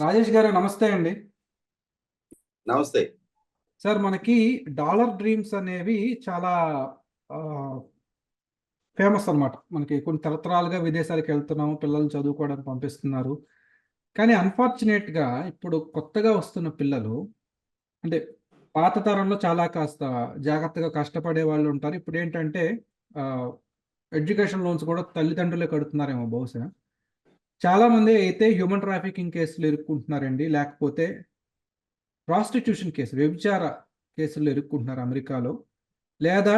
రాజేష్ గారు నమస్తే అండి. నమస్తే. సార్ మనకి డాలర్ డ్రీమ్స్ అనేవి చాలా ఫేమస్ అన్నమాట. మనకి కొన్ని తరతరాలుగా విదేశాలకు వెళ్తున్నాము పిల్లలు చదువుకోవడానికి పంపిస్తున్నారు. కానీ అన్ఫార్చునేట్గా ఇప్పుడు కొత్తగా వస్తున్న పిల్లలు అంటే పాత తరంలో చాలా కాస్త జాగ్రత్తగా కష్టపడే వాళ్ళు ఉంటారు. ఇప్పుడు ఏంటంటే ఎడ్యుకేషన్ లోన్స్ కూడా తల్లిదండ్రులే కడుతున్నారేమో బహుశా. చాలా మంది అయితే హ్యూమన్ ట్రాఫికింగ్ కేసులు ఇరుక్కుంటున్నారండి. లేకపోతే ప్రాస్టిట్యూషన్ కేసు వ్యభిచార కేసులు ఇరుక్కుంటున్నారు అమెరికాలో. లేదా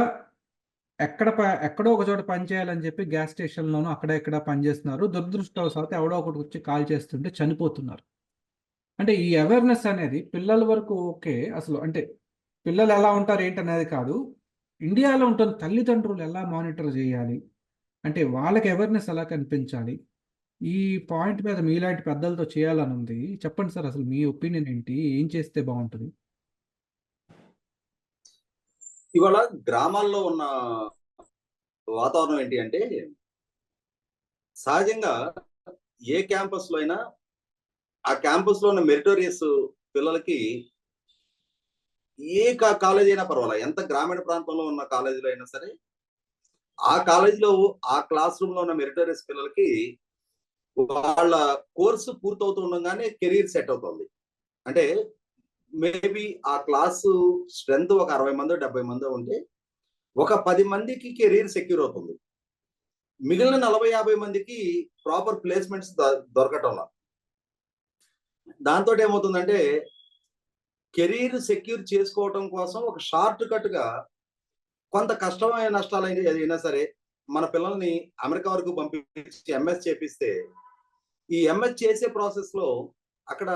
ఎక్కడ ప ఎక్కడో ఒక చోట పని చేయాలని చెప్పి గ్యాస్ స్టేషన్లోనూ అక్కడ ఎక్కడ పనిచేస్తున్నారు దురదృష్టవశాత్తు ఎవడో ఒకటి వచ్చి కాల్ చేస్తుంటే చనిపోతున్నారు. అంటే ఈ అవేర్నెస్ అనేది పిల్లల వరకు ఓకే. అసలు అంటే పిల్లలు ఎలా ఉంటారు ఏంటనేది కాదు. ఇండియాలో ఉంటున్న తల్లిదండ్రులు ఎలా మానిటర్ చేయాలి? అంటే వాళ్ళకి అవేర్నెస్ ఎలా కనిపించాలి? ఈ పాయింట్ మీద మీలాంటి పెద్దలతో చేయాలని ఉంది. చెప్పండి సార్ అసలు మీ ఒపీనియన్ ఏంటి? ఏం చేస్తే బాగుంటుంది? ఇవాళ గ్రామాల్లో ఉన్న వాతావరణం ఏంటి అంటే సహజంగా ఏ క్యాంపస్లో అయినా ఆ క్యాంపస్లో ఉన్న మెరిటోరియస్ పిల్లలకి ఏ కాలేజీ అయినా పర్వాలేదు. ఎంత గ్రామీణ ప్రాంతంలో ఉన్న కాలేజీలో అయినా సరే ఆ కాలేజీలో ఆ క్లాస్ రూమ్లో ఉన్న మెరిటోరియస్ పిల్లలకి వాళ్ళ కోర్సు పూర్తవుతుండగానే కెరీర్ సెట్ అవుతుంది. అంటే మేబీ ఆ క్లాసు స్ట్రెంత్ ఒక అరవై మందో డెబ్బై మందో ఉంటే ఒక పది మందికి కెరీర్ సెక్యూర్ అవుతుంది. మిగిలిన నలభై యాభై మందికి ప్రాపర్ ప్లేస్మెంట్స్ దొరకటంలా దాంతో ఏమవుతుందంటే కెరీర్ సెక్యూర్ చేసుకోవటం కోసం ఒక షార్ట్ కట్గా కొంత కష్టమైన నష్టాలు అయినా సరే మన పిల్లల్ని అమెరికా వరకు పంపించి ఎంఎస్ చేపిస్తే ఈ ఎంఎస్ చేసే ప్రాసెస్లో అక్కడ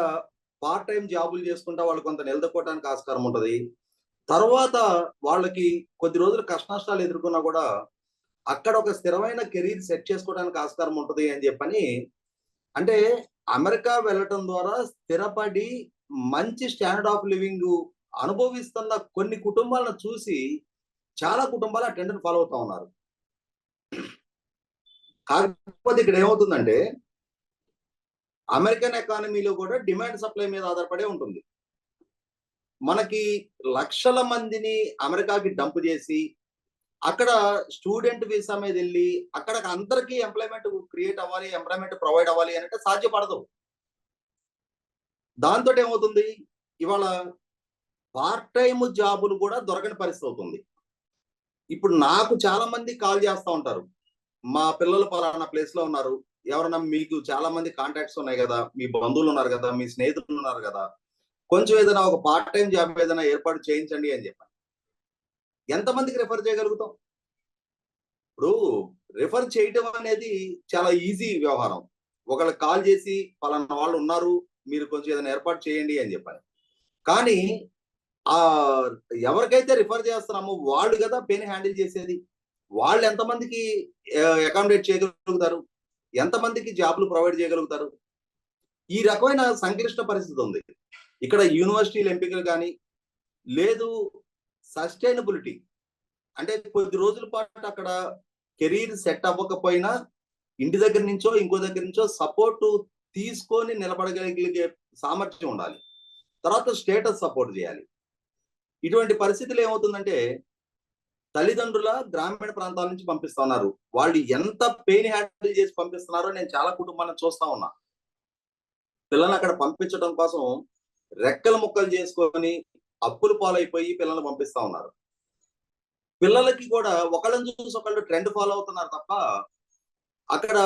పార్ట్ టైం జాబులు చేసుకుంటా వాళ్ళు కొంత నిలదొక్కోవడానికి ఆస్కారం ఉంటది. తర్వాత వాళ్ళకి కొద్ది రోజులు కష్ట నష్టాలు ఎదుర్కొన్నా కూడా అక్కడ ఒక స్థిరమైన కెరీర్ సెట్ చేసుకోవడానికి ఆస్కారం ఉంటది అని చెప్పని అంటే అమెరికా వెళ్ళటం ద్వారా స్థిరపడి మంచి స్టాండర్డ్ ఆఫ్ లివింగ్ అనుభవిస్తున్న కొన్ని కుటుంబాలను చూసి చాలా కుటుంబాలు ఆ ఫాలో అవుతా ఉన్నారు. కాకపోతే ఇక్కడ ఏమవుతుందంటే అమెరికన్ ఎకానమీలో కూడా డిమాండ్ సప్లై మీద ఆధారపడే ఉంటుంది. మనకి లక్షల మందిని అమెరికాకి డంప్ చేసి అక్కడ స్టూడెంట్ వీసా మీద వెళ్ళి అక్కడ అందరికీ ఎంప్లాయ్మెంట్ క్రియేట్ అవ్వాలి ఎంప్లాయ్మెంట్ ప్రొవైడ్ అవ్వాలి అంటే సాధ్యపడదు. దాంతో ఏమవుతుంది? ఇవాళ పార్ట్ టైం జాబులు కూడా దొరకని పరిస్థితి అవుతుంది. ఇప్పుడు నాకు చాలా మంది కాల్ చేస్తూ ఉంటారు. మా పిల్లలు పలానా ప్లేస్లో ఉన్నారు. ఎవరన్నా మీకు చాలా మంది కాంటాక్ట్స్ ఉన్నాయి కదా మీ బంధువులు ఉన్నారు కదా మీ స్నేహితులు ఉన్నారు కదా కొంచెం ఏదైనా ఒక పార్ట్ టైం జాబ్ ఏదైనా ఏర్పాటు చేయించండి అని చెప్పాను. ఎంతమందికి రిఫర్ చేయగలుగుతాం? ఇప్పుడు రిఫర్ చేయటం అనేది చాలా ఈజీ వ్యవహారం. ఒకళ్ళు కాల్ చేసి పలానా వాళ్ళు ఉన్నారు మీరు కొంచెం ఏదైనా ఏర్పాటు చేయండి అని చెప్పాను. కానీ ఆ ఎవరికైతే రిఫర్ చేస్తున్నామో వాళ్ళు కదా పెయిన్ హ్యాండిల్ చేసేది. వాళ్ళు ఎంతమందికి అకామిడేట్ చేయగలుగుతారు? ఎంతమందికి జాబ్లు ప్రొవైడ్ చేయగలుగుతారు? ఈ రకమైన సంక్లిష్ట పరిస్థితి ఉంది. ఇక్కడ యూనివర్సిటీల ఎంపికలు కానీ లేదు సస్టైనబిలిటీ. అంటే కొద్ది రోజుల పాటు అక్కడ కెరీర్ సెట్ అవ్వకపోయినా ఇంటి దగ్గర నుంచో ఇంకో దగ్గర నుంచో సపోర్ట్ తీసుకొని నిలబడగలిగే సామర్థ్యం ఉండాలి. తర్వాత స్టేటస్ సపోర్ట్ చేయాలి. ఇటువంటి పరిస్థితులు ఏమవుతుందంటే తల్లిదండ్రుల గ్రామీణ ప్రాంతాల నుంచి పంపిస్తున్నారు. వాళ్ళు ఎంత పెయిన్ హ్యాండిల్ చేసి పంపిస్తున్నారో నేను చాలా కుటుంబాలను చూస్తా ఉన్నా. పిల్లల్ని అక్కడ పంపించడం కోసం రెక్కలు ముక్కలు చేసుకొని అప్పులు పాలైపోయి పిల్లల్ని పంపిస్తా ఉన్నారు. పిల్లలకి కూడా ఒకళ్ళని చూసి ఒకళ్ళు ట్రెండ్ ఫాలో అవుతున్నారు తప్ప అక్కడ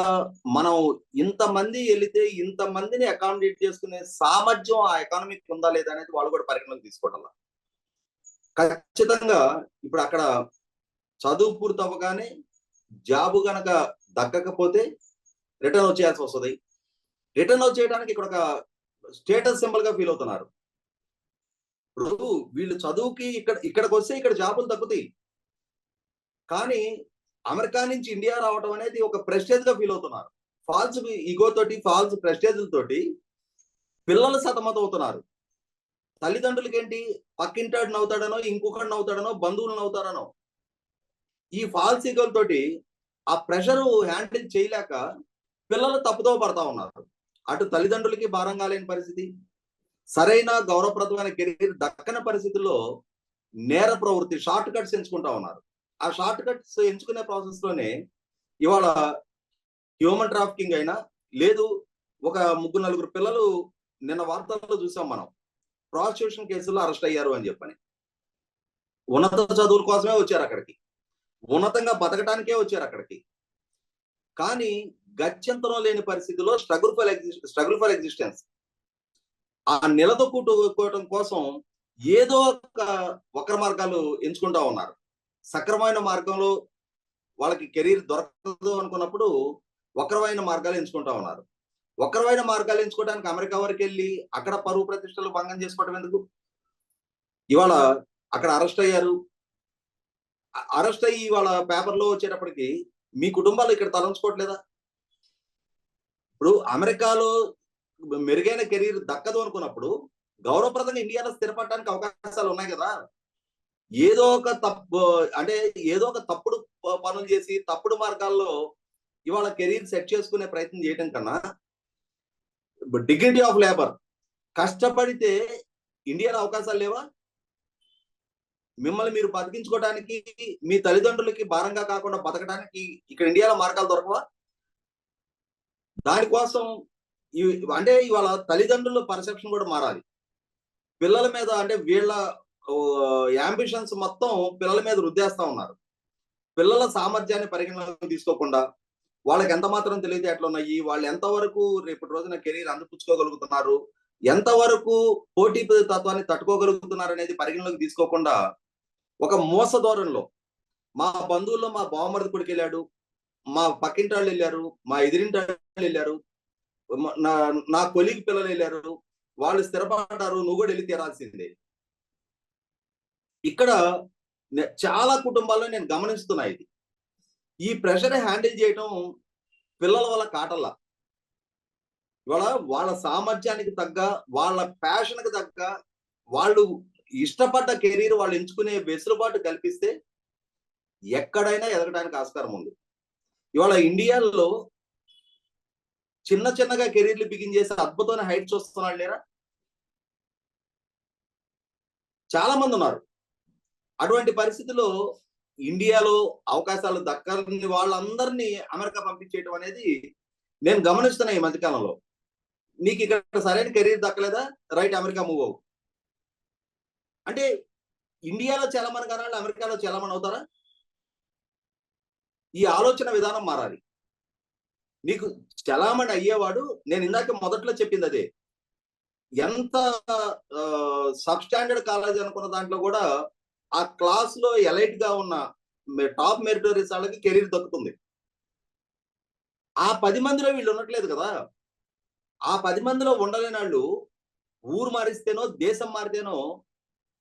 మనం ఇంతమంది వెళితే ఇంతమందిని అకామిడేట్ చేసుకునే సామర్థ్యం ఆ ఎకానమీకి ఉందా లేదా అనేది వాళ్ళు కూడా పరిగణలోకి తీసుకోవటం ఖచ్చితంగా ఇప్పుడు అక్కడ చదువు పూర్తి అవ్వగానే జాబు గనక దక్కకపోతే రిటర్న్ వచ్చేయాల్సి వస్తుంది. రిటర్న్ వచ్చేయడానికి ఇక్కడ ఒక స్టేటస్ సింబల్గా ఫీల్ అవుతున్నారు. ఇప్పుడు వీళ్ళు చదువుకి ఇక్కడ ఇక్కడికి వస్తే ఇక్కడ జాబులు తగ్గుతాయి కానీ అమెరికా నుంచి ఇండియా రావడం అనేది ఒక ప్రెస్టేజ్గా ఫీల్ అవుతున్నారు. ఫాల్స్ ఈగో తోటి ఫాల్స్ ప్రెస్టేజ్ తోటి పిల్లలు సతమతం అవుతున్నారు. తల్లిదండ్రులకి ఏంటి పక్కింటాడు నవ్వుతాడనో ఇంకొకటి నవ్వుతాడనో బంధువులు నవ్వుతాడనో ఈ ఫాల్స్ తోటి ఆ ప్రెషర్ హ్యాండిల్ చేయలేక పిల్లలు తప్పుదో పడతా ఉన్నారు. అటు తల్లిదండ్రులకి భారం కాలేని పరిస్థితి సరైన గౌరవప్రదమైన కెరీర్ దక్కని పరిస్థితుల్లో నేర ప్రవృత్తి షార్ట్ కట్స్ ఎంచుకుంటా ఉన్నారు. ఆ షార్ట్ కట్స్ ఎంచుకునే ప్రాసెస్లోనే ఇవాళ హ్యూమన్ ట్రాఫికింగ్ అయినా లేదు ఒక ముగ్గురు నలుగురు పిల్లలు నిన్న వార్తల్లో చూసాం మనం. ప్రాసిక్యూషన్ కేసుల్లో అరెస్ట్ అయ్యారు అని చెప్పని. ఉన్నత చదువుల కోసమే వచ్చారు అక్కడికి. ఉన్నతంగా బతకడానికే వచ్చారు అక్కడికి. కానీ గత్యంతరం లేని పరిస్థితిలో struggle for struggle for existence. ఆ నిలదొక్కుకోవటం కోసం ఏదో ఒక వక్ర మార్గాలు ఎంచుకుంటా ఉన్నారు. సక్రమైన మార్గంలో వాళ్ళకి కెరీర్ దొరకదు అనుకున్నప్పుడు వక్రమైన మార్గాలు ఎంచుకుంటా ఉన్నారు. వక్రమైన మార్గాలు ఎంచుకోవడానికి అమెరికా వరకు వెళ్ళి అక్కడ పరువు ప్రతిష్టలు భంగం చేసుకోవటం ఎందుకు? ఇవాళ అక్కడ అరెస్ట్ అయ్యారు. అరెస్ట్ అయ్యి వాళ్ళ పేపర్లో వచ్చేటప్పటికి మీ కుటుంబాలు ఇక్కడ తలంచుకోవట్లేదా? ఇప్పుడు అమెరికాలో మెరుగైన కెరీర్ దక్కదు అనుకున్నప్పుడు గౌరవప్రదంగా ఇండియాలో స్థిరపడడానికి అవకాశాలు ఉన్నాయి కదా. ఏదో ఒక తప్పు అంటే ఏదో ఒక తప్పుడు పనులు చేసి తప్పుడు మార్గాల్లో ఇవాళ కెరీర్ సెట్ చేసుకునే ప్రయత్నం చేయడం కన్నా డిగ్నిటీ ఆఫ్ లేబర్ కష్టపడితే ఇండియాలో అవకాశాలు లేవా? మిమ్మల్ని మీరు బతికించుకోవడానికి మీ తల్లిదండ్రులకి భారంగా కాకుండా బతకడానికి ఇక్కడ ఇండియాలో మార్గాలు దొరకవా? దానికోసం అంటే ఇవాళ తల్లిదండ్రుల పర్సెప్షన్ కూడా మారాలి. పిల్లల మీద అంటే వీళ్ళ యాంబిషన్స్ మొత్తం పిల్లల మీద రుద్దేస్తా ఉన్నారు. పిల్లల సామర్థ్యాన్ని పరిగణలోకి తీసుకోకుండా వాళ్ళకి ఎంత మాత్రం తెలివితేటలు ఉన్నాయి. వాళ్ళు ఎంతవరకు రేపటి రోజున కెరీర్ అందిపుచ్చుకోగలుగుతున్నారు? ఎంతవరకు పోటీ తత్వాన్ని తట్టుకోగలుగుతున్నారు అనేది పరిగణలోకి తీసుకోకుండా ఒక మోస ధోరణిలో మా బంధువుల్లో మా బావమరిది కొడుకు వెళ్ళాడు మా పక్కింటి వాళ్ళు వెళ్ళారు మా ఎదిరింటి వాళ్ళు వెళ్ళారు నా నా కొలిగి పిల్లలు వెళ్ళారు వాళ్ళు స్థిరపడ్డారు నువ్వు కూడా వెళ్ళి తీరాల్సిందే. ఇక్కడ చాలా కుటుంబాల్లో నేను గమనిస్తున్నా ఇది. ఈ ప్రెషర్ హ్యాండిల్ చేయటం పిల్లల వల్ల కాటల్లా. ఇవాళ వాళ్ళ సామర్థ్యానికి తగ్గ వాళ్ళ ప్యాషన్కి తగ్గ వాళ్ళు ఇష్టపడ్డ కెరీర్ వాళ్ళు ఎంచుకునే వెసులుబాటు కల్పిస్తే ఎక్కడైనా ఎదగడానికి ఆస్కారం ఉంది. ఇవాళ ఇండియాలో చిన్న చిన్నగా కెరీర్లు బిగిన్ చేసి అద్భుతమైన హైట్స్ వస్తున్నాడు లేరా? చాలా మంది ఉన్నారు. అటువంటి పరిస్థితిలో ఇండియాలో అవకాశాలు దక్కని వాళ్ళందరినీ అమెరికా పంపించేయటం అనేది నేను గమనిస్తున్నా ఈ మధ్యకాలంలో. నీకు ఇక్కడ సరైన కెరీర్ దక్కలేదా? రైట్ అమెరికా మూవ్ అవు అంటే ఇండియాలో చలమని కానాళ్ళు అమెరికాలో చలమని అవుతారా? ఈ ఆలోచన విధానం మారాలి. నీకు చలామణి అయ్యేవాడు నేను ఇందాక మొదట్లో చెప్పింది అదే. ఎంత సబ్ స్టాండర్డ్ కాలేజ్ అనుకున్న దాంట్లో కూడా ఆ క్లాస్లో ఎలైట్గా ఉన్న టాప్ మెరిటోరియస్ వాళ్ళకి కెరీర్ దక్కుతుంది. ఆ పది మందిలో వీళ్ళు ఉండట్లేదు కదా? ఆ పది మందిలో ఉండలేని వాళ్ళు ఊరు మారిస్తేనో దేశం మారితేనో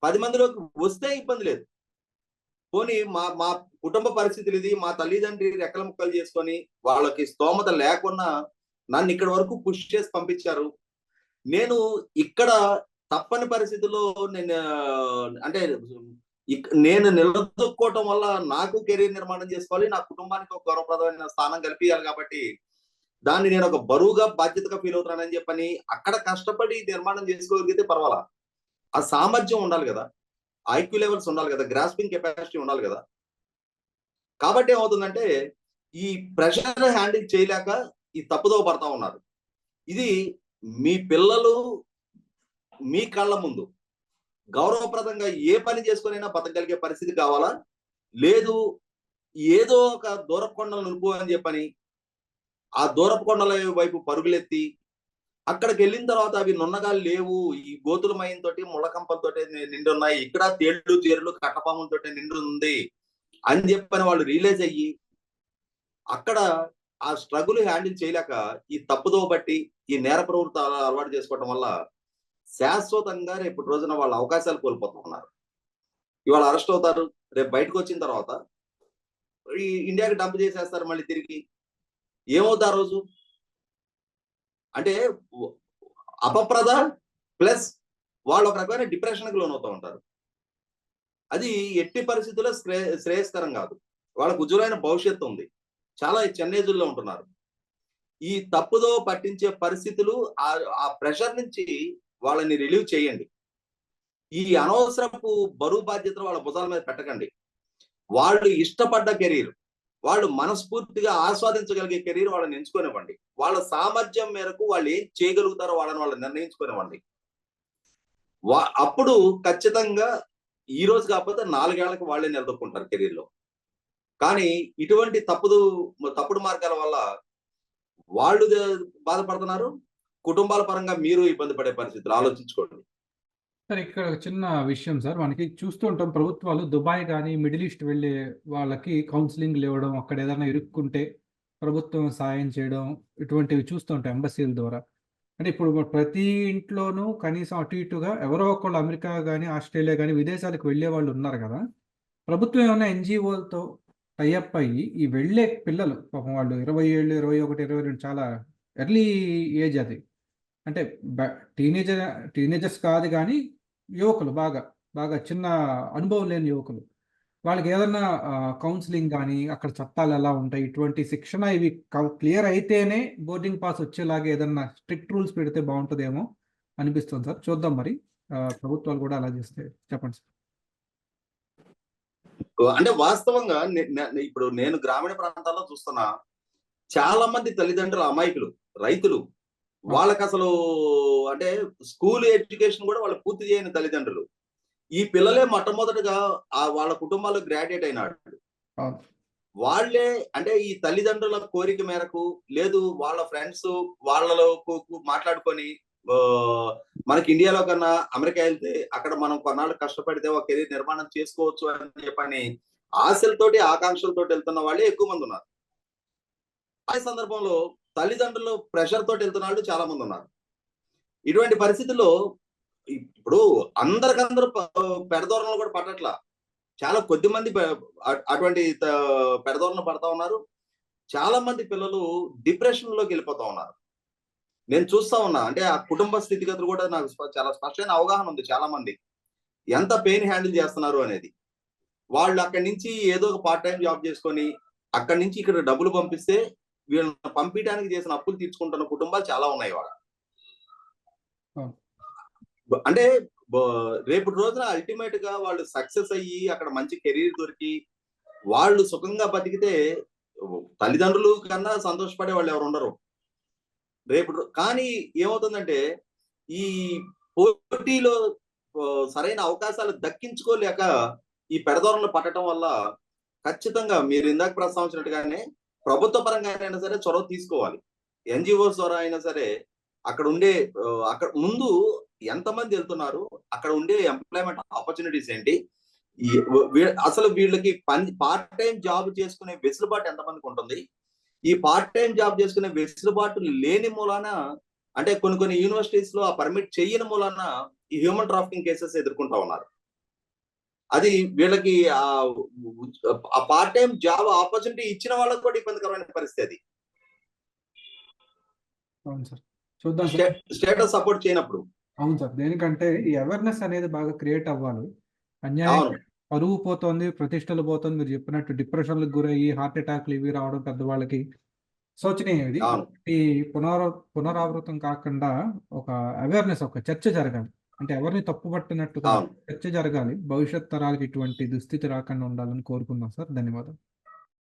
పది మందిలోకి వస్తే ఇబ్బంది లేదు. పోనీ మా మా కుటుంబ పరిస్థితులు ఇది మా తల్లిదండ్రి రెక్కల ముక్కలు చేసుకొని వాళ్ళకి స్తోమత లేకున్నా నన్ను ఇక్కడ వరకు పుష్ చేసి పంపించారు. నేను ఇక్కడ తప్పని పరిస్థితుల్లో నేను అంటే నేను నిలదొక్కోవటం వల్ల నాకు కెరీర్ నిర్మాణం చేసుకోవాలి నా కుటుంబానికి ఒక గౌరవప్రదమైన స్థానం కల్పించాలి కాబట్టి దాన్ని నేను ఒక బరువుగా బాధ్యతగా ఫీల్ అవుతున్నానని చెప్పని అక్కడ కష్టపడి నిర్మాణం చేసుకోగలిగితే పర్వాలా? ఆ సామర్థ్యం ఉండాలి కదా. ఐక్యూ లెవెల్స్ ఉండాలి కదా. గ్రాస్పింగ్ కెపాసిటీ ఉండాలి కదా. కాబట్టి ఏమవుతుందంటే ఈ ప్రెషర్ హ్యాండిల్ చేయలేక ఈ తప్పుదోవ పడతా ఉన్నారు. ఇది మీ పిల్లలు మీ కళ్ళ ముందు గౌరవప్రదంగా ఏ పని చేసుకునైనా బతకగలిగే పరిస్థితి కావాలా? లేదు ఏదో ఒక దూరపు కొండలు నులుపు అని చెప్పని ఆ దూరపు కొండల వైపు పరుగులెత్తి అక్కడికి వెళ్ళిన తర్వాత అవి నున్నగా లేవు. ఈ గోతుల మయంతోటి తోటి నిండి ఉన్నాయి ఇక్కడ తేళ్ళు తేరులు కట్టపాములతోటి నిండి ఉంది అని చెప్పని వాళ్ళు రియలైజ్ అయ్యి అక్కడ ఆ స్ట్రగుల్ హ్యాండిల్ చేయలేక ఈ తప్పుదో బట్టి ఈ నేర ప్రవృత్తి అలవాటు చేసుకోవటం వల్ల శాశ్వతంగా రేపు రోజున వాళ్ళ అవకాశాలు కోల్పోతూ ఉన్నారు ఇవాళ అరెస్ట్ అవుతారు. రేపు బయటకు వచ్చిన తర్వాత ఈ ఇండియాకి డంప్ చేసేస్తారు మళ్ళీ తిరిగి. ఏమవుతా ఆ రోజు? అంటే అపప్రద ప్లస్ వాళ్ళు ఒక రకమైన డిప్రెషన్కి లోనవుతూ ఉంటారు. అది ఎట్టి పరిస్థితుల్లో శ్రే- శ్రేయస్కరం కాదు. వాళ్ళకు ఉజ్వలైన భవిష్యత్తు ఉంది. చాలా చెన్నేజుల్లో ఉంటున్నారు. ఈ తప్పుదో పట్టించే పరిస్థితులు ఆ ఆ ప్రెషర్ నుంచి వాళ్ళని రిలీవ్ చేయండి. ఈ అనవసరపు బరువు బాధ్యతలు వాళ్ళ భుజాల మీద పెట్టకండి. వాళ్ళు ఇష్టపడ్డ కెరీర్ వాళ్ళు మనస్ఫూర్తిగా ఆస్వాదించగలిగే కెరీర్ వాళ్ళని ఎంచుకోనివ్వండి. వాళ్ళ సామర్థ్యం మేరకు వాళ్ళు ఏం చేయగలుగుతారో వాళ్ళని వాళ్ళు నిర్ణయించుకునేవ్వండి. వా అప్పుడు ఖచ్చితంగా ఈ రోజు కాకపోతే నాలుగేళ్ళకు వాళ్ళే నిలదొక్కుంటారు కెరీర్లో కానీ ఇటువంటి తప్పుదు తప్పుడు మార్గాల వల్ల వాళ్ళు బాధపడుతున్నారు. కుటుంబాల పరంగా మీరు ఇబ్బంది పడే పరిస్థితులు ఆలోచించుకోండి. సార్ ఇక్కడ ఒక చిన్న విషయం సార్. మనకి చూస్తూ ఉంటాం ప్రభుత్వాలు దుబాయ్ కానీ మిడిల్ ఈస్ట్ వెళ్ళే వాళ్ళకి కౌన్సిలింగ్లు ఇవ్వడం అక్కడ ఏదైనా ఇరుక్కుంటే ప్రభుత్వం సాయం చేయడం ఇటువంటివి చూస్తూ ఉంటాం ఎంబసీల ద్వారా. అంటే ఇప్పుడు ప్రతి ఇంట్లోనూ కనీసం అటు ఇటుగా ఎవరో ఒకళ్ళు అమెరికా కానీ ఆస్ట్రేలియా కానీ విదేశాలకు వెళ్ళే వాళ్ళు ఉన్నారు కదా. ప్రభుత్వం ఏమైనా ఎన్జిఓలతో టైఅప్ అయ్యి ఈ వెళ్ళే పిల్లలు పాపం వాళ్ళు ఇరవై ఏళ్ళు ఇరవై ఒకటి ఇరవై రెండు చాలా ఎర్లీ ఏజ్ అది. అంటే టీనేజర్ టీనేజర్స్ కాదు కానీ యువకులు బాగా బాగా చిన్న అనుభవం లేని యువకులు. వాళ్ళకి ఏదన్నా కౌన్సిలింగ్ కానీ అక్కడ చట్టాలు ఎలా ఉంటాయి ఇటువంటి శిక్షణ ఇవి క్లియర్ అయితేనే బోర్డింగ్ పాస్ వచ్చేలాగా ఏదన్నా స్ట్రిక్ట్ రూల్స్ పెడితే బాగుంటుందేమో అనిపిస్తుంది సార్. చూద్దాం మరి. ప్రభుత్వాలు కూడా అలా చేస్తే చెప్పండి సార్. అంటే వాస్తవంగా ఇప్పుడు నేను గ్రామీణ ప్రాంతాల్లో చూస్తున్నా చాలా మంది తల్లిదండ్రులు అమాయకులు రైతులు వాళ్ళకి అసలు అంటే స్కూల్ ఎడ్యుకేషన్ కూడా వాళ్ళు పూర్తి చేయని తల్లిదండ్రులు. ఈ పిల్లలే మొట్టమొదటిగా ఆ వాళ్ళ కుటుంబాల్లో గ్రాడ్యుయేట్ అయినాడు. వాళ్ళే అంటే ఈ తల్లిదండ్రుల కోరిక మేరకు లేదు వాళ్ళ ఫ్రెండ్స్ వాళ్ళలో మాట్లాడుకొని మనకి ఇండియాలో కన్నా అమెరికా వెళ్తే అక్కడ మనం కొన్నాళ్ళు కష్టపడితే ఒక కెరీర్ నిర్మాణం చేసుకోవచ్చు అని చెప్పని ఆశలతోటి ఆకాంక్షలతోటి వెళ్తున్న వాళ్ళే ఎక్కువ మంది ఉన్నారు. ఆ సందర్భంలో తల్లిదండ్రులు ప్రెషర్ తోటి వెళ్తున్న వాళ్ళు చాలా మంది ఉన్నారు ఇటువంటి పరిస్థితుల్లో ఇప్పుడు అందరికందరూ పెడదోరణలు కూడా పట్టట్లా. చాలా కొద్ది మంది అటువంటి పెడదోరణలు పడతా ఉన్నారు. చాలా మంది పిల్లలు డిప్రెషన్లోకి వెళ్ళిపోతా ఉన్నారు. నేను చూస్తా ఉన్నా అంటే ఆ కుటుంబ స్థితిగతులు కూడా నాకు చాలా స్పష్టమైన అవగాహన ఉంది చాలా మంది ఎంత పెయిన్ హ్యాండిల్ చేస్తున్నారు అనేది. వాళ్ళు అక్కడి నుంచి ఏదో ఒక పార్ట్ టైం జాబ్ చేసుకొని అక్కడి నుంచి ఇక్కడ డబ్బులు పంపిస్తే వీళ్ళని పంపించడానికి చేసిన అప్పులు తీర్చుకుంటున్న కుటుంబాలు చాలా ఉన్నాయి. బ- అంటే రేపటి రోజున అల్టిమేట్గా వాళ్ళు సక్సెస్ అయ్యి అక్కడ మంచి కెరీర్ దొరికి వాళ్ళు సుఖంగా బతికితే తల్లిదండ్రులు కన్నా సంతోషపడే వాళ్ళు ఎవరు ఉండరు రేపు కానీ ఏమవుతుందంటే ఈ పోటీలో సరైన అవకాశాలు దక్కించుకోలేక ఈ పెడదోరలు పట్టడం వల్ల ఖచ్చితంగా మీరు ఇందాక ప్రస్తావించినట్టుగానే ప్రభుత్వ పరంగా అయినా సరే చొరవ తీసుకోవాలి. ఎన్జిఓస్ ద్వారా అయినా సరే అక్కడ ఉండే అక్కడ ముందు ఎంతమంది వెళ్తున్నారు అక్కడ ఉండే ఎంప్లాయ్మెంట్ ఆపర్చునిటీస్ ఏంటి? అసలు వీళ్ళకి పని పార్ట్ టైం జాబ్ చేసుకునే వెసులుబాటు ఎంతమందికి ఉంటుంది? ఈ పార్ట్ టైం జాబ్ చేసుకునే వెసులుబాటు లేని మూలాన అంటే కొన్ని కొన్ని యూనివర్సిటీస్లో ఆ పర్మిట్ చేయని మూలాన ఈ హ్యూమన్ ట్రాఫికింగ్ కేసెస్ ఎదుర్కొంటా ఉన్నారు. అది వీళ్ళకి ఆ పార్ట్ టైం జాబ్ ఆపర్చునిటీ ఇచ్చిన వాళ్ళకి కూడా ఇబ్బందికరమైన పరిస్థితి అది. అవును సార్. చూద్దాం స్టేటస్ సపోర్ట్ చేయనప్పుడు. అవును సార్. దేనికంటే ఈ అవేర్నెస్ అనేది బాగా క్రియేట్ అవ్వాలి. అన్యాయం పరువు పోతుంది ప్రతిష్టలు పోతుంది మీరు చెప్పినట్టు డిప్రెషన్లకు గురయ్యి హార్ట్ అటాక్లు ఇవి రావడం పెద్దవాళ్ళకి శోచనీయం ఇది ఈ పునర పునరావృతం కాకుండా ఒక అవేర్నెస్ ఒక చర్చ జరగాలి. అంటే ఎవరిని తప్పుపట్టినట్టుగా అవును. చర్చ జరగాలి. భవిష్యత్ తరాలకి ఇటువంటి దుస్థితి రాకుండా ఉండాలని కోరుకుందాం సార్. ధన్యవాదాలు.